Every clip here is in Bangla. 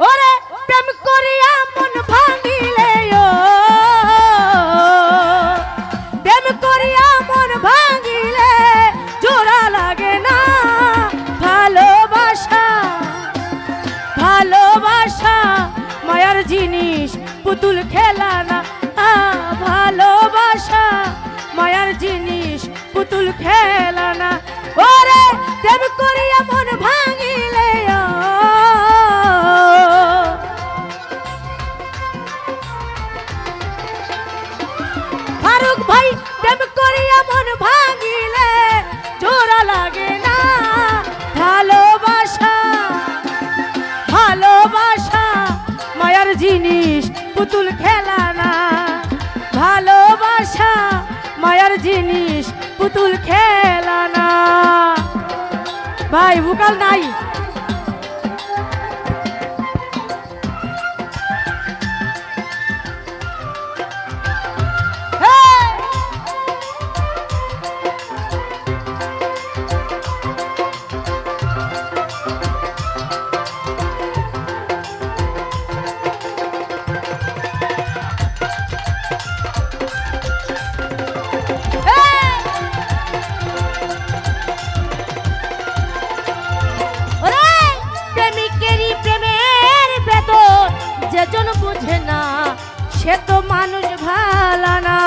ওরে প্রেম করিয়া মন ভাঙিলে ও। প্রেম করিয়া ভাঙিলে জোড়া লাগে না। ভালোবাসা ভালোবাসা, মায়ার জিনিস, পুতুল খেলা না। ভালোবাসা, মায়ার জিনিস, পুতুল খেলা ওরে প্রেম করিয়া মন প্রেম করিয়া মন ভাঙিলে, জোড়া লাগে না। ভালোবাসা ভালোবাসা, মায়ার জিনিস পুতুল খেলা না। ভালোবাসা, মায়ার জিনিস পুতুল খেলা না। ভাই, ভুকাল নাই। সে তো মানুষ ভালা না।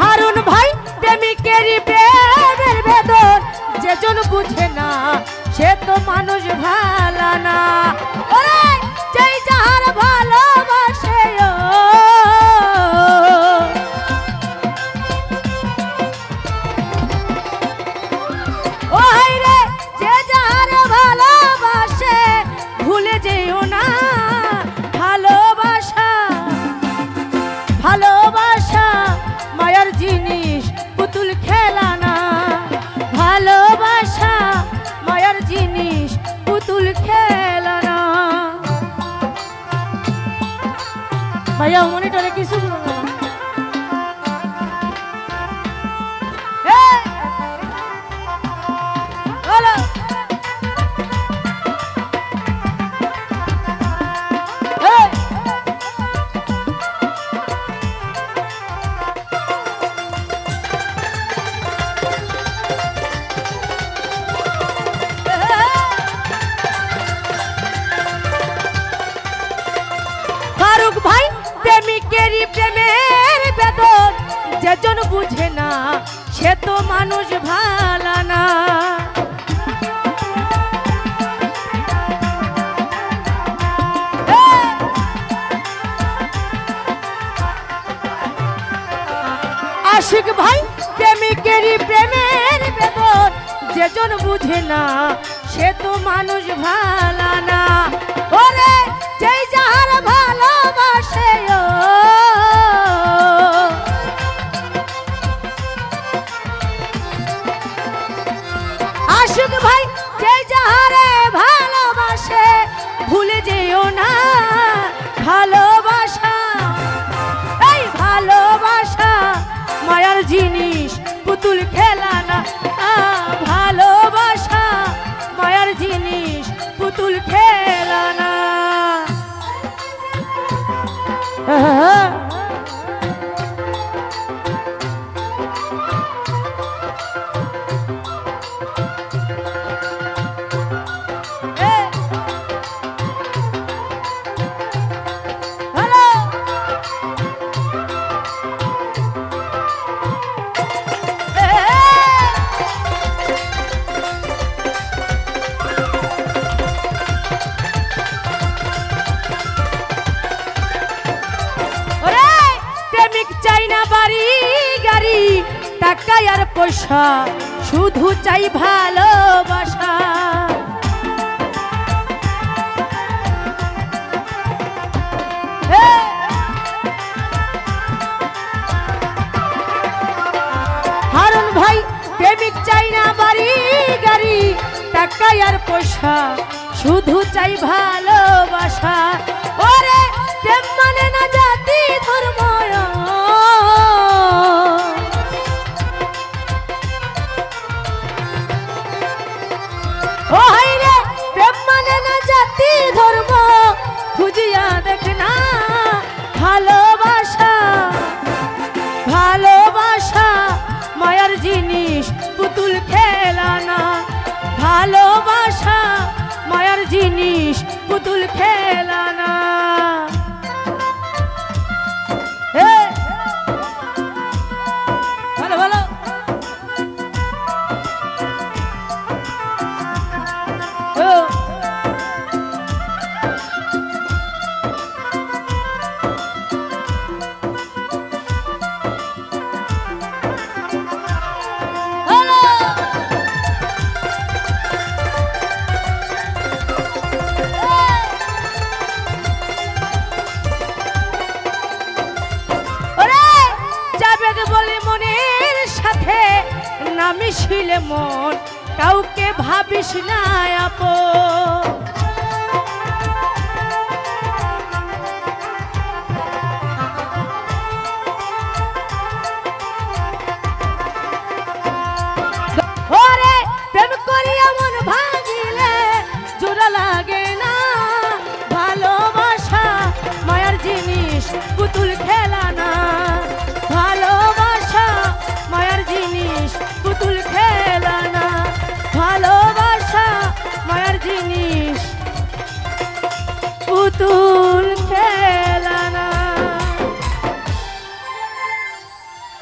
হারুন ভাই, প্রেমিকেরই প্রেমের বেদন, যেজন বুঝে না, সে তো মানুষ ভালা মনিটরে কিছু বলো! ফারুক ভাই প্রেমিকেরই প্রেমের বেদন যেজন বুঝে না, সে তো মানুষ ভালা না। আশিক ভাই প্রেমিকেরই প্রেমের বেদন যেজন বুঝে না, সে তো মানুষ ভালা ভুলে যেও না। ভালোবাসা এই ভালোবাসা মায়ার জিনিস টাকা আর পয়সা শুধু চাই ভালোবাসা। হারুন ভাই, প্রেমিক চাই না বাড়ি গাড়ি টাকা আর পয়সা শুধু চাই ভালোবাসা। ওরে মানে না জাতি ধর্ম দেখ না মিশিলে মন কাউকে ভাবিস না আপন। পুতুল খেয়ে